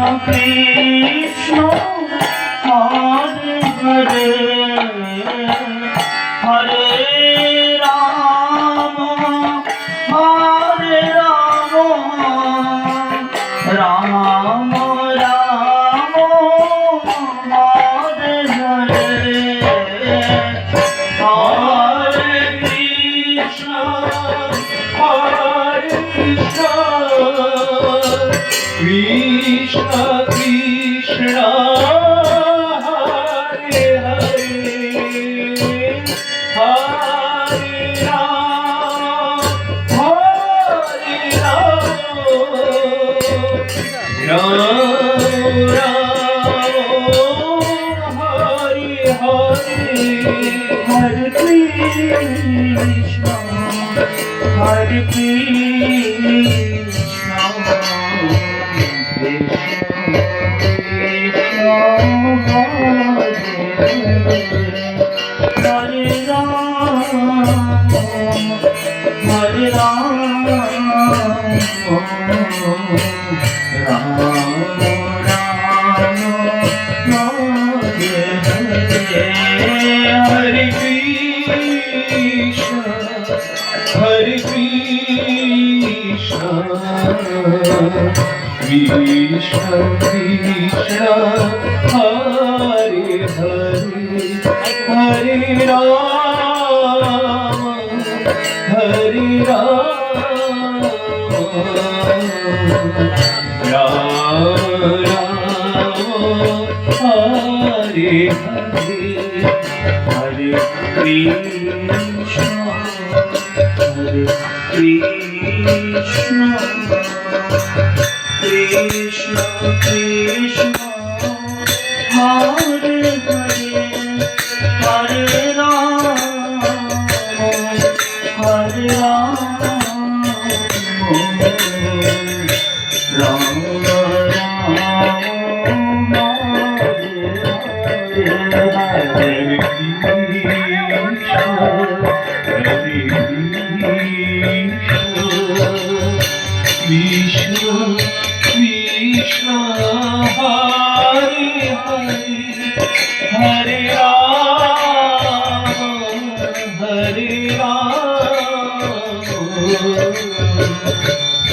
মুখে Krishna Krishna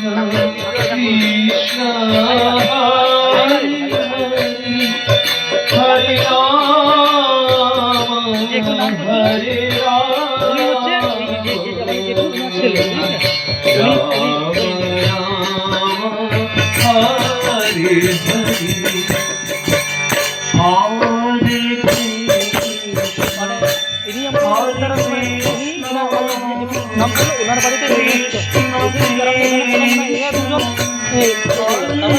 Krishna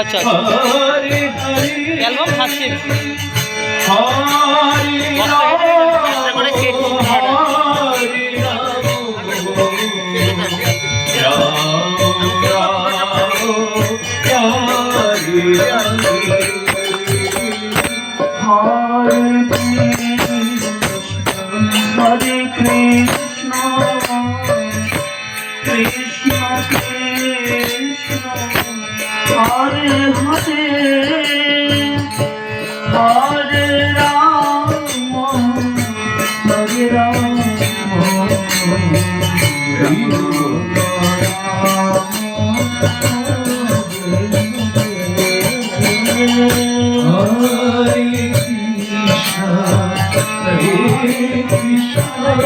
আচ্ছা আচ্ছা album first Hare Hare Hare Ram Hare Ram Hare Krishna Hare Krishna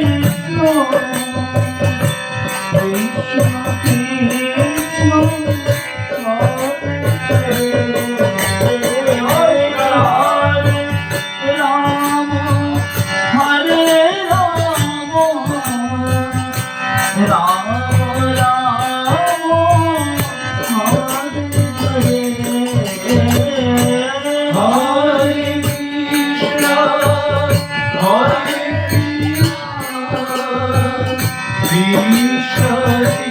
Krishna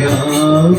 Krishna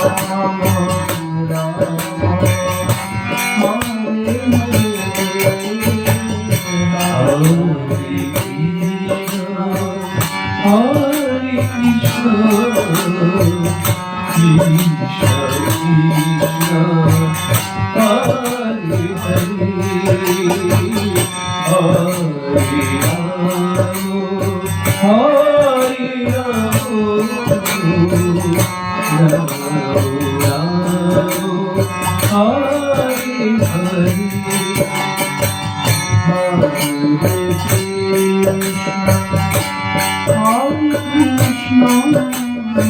Ram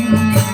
Thank you.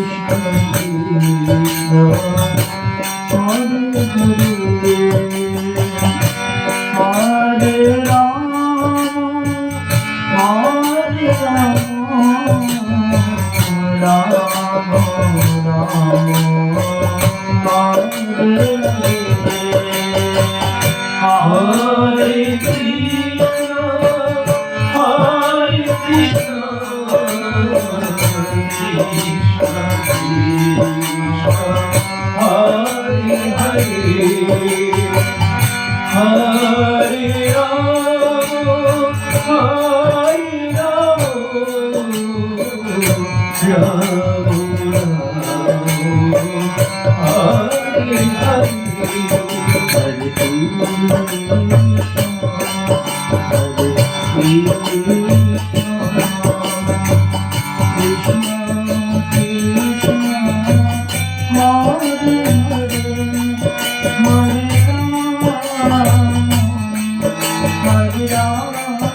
Thank you. 家。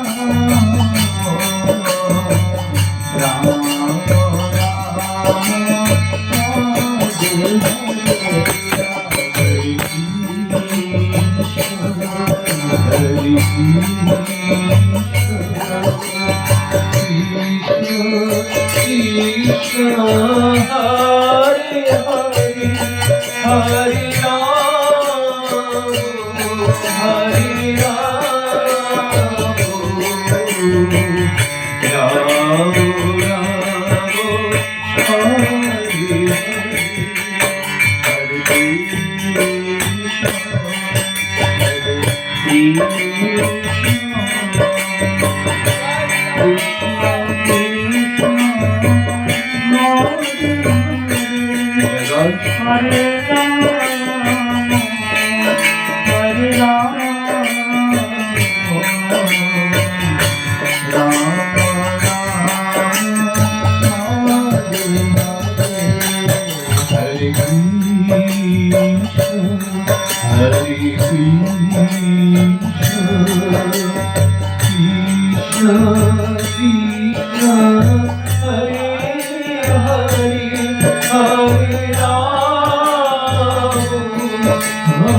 Hare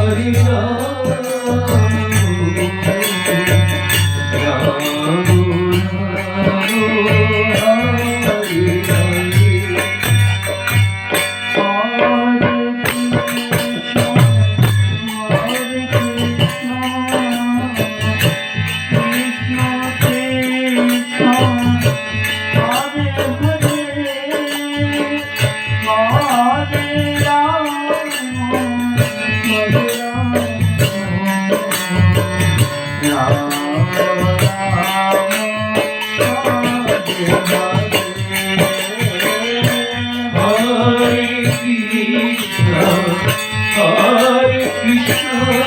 Hari Ram Thank you.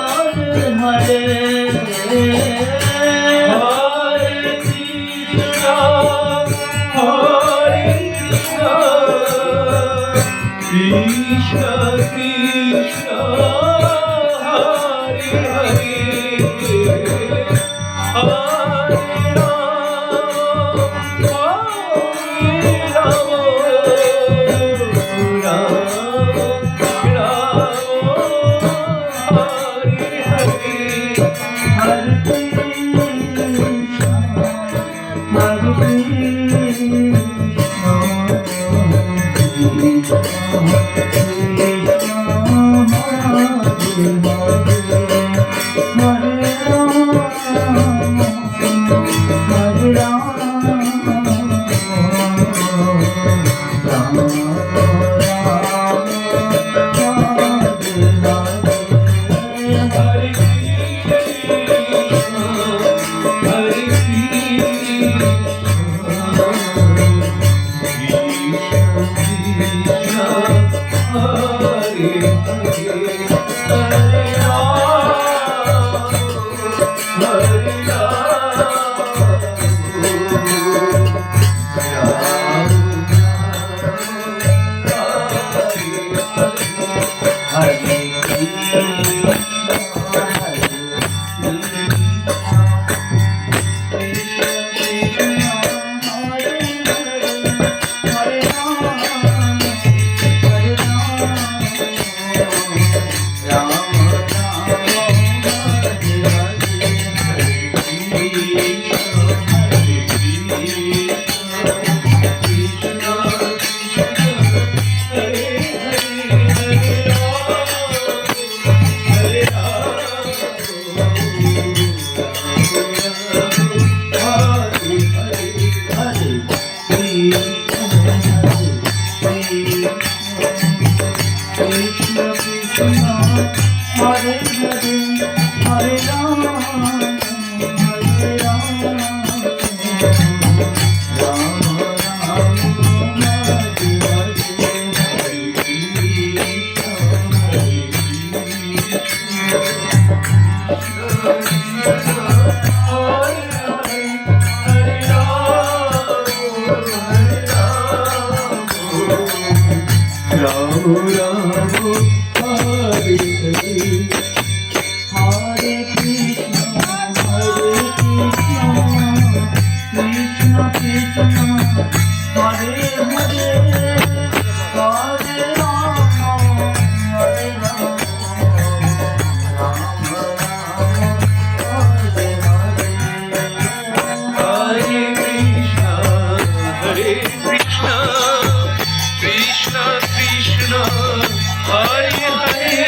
Hari Hari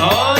Hari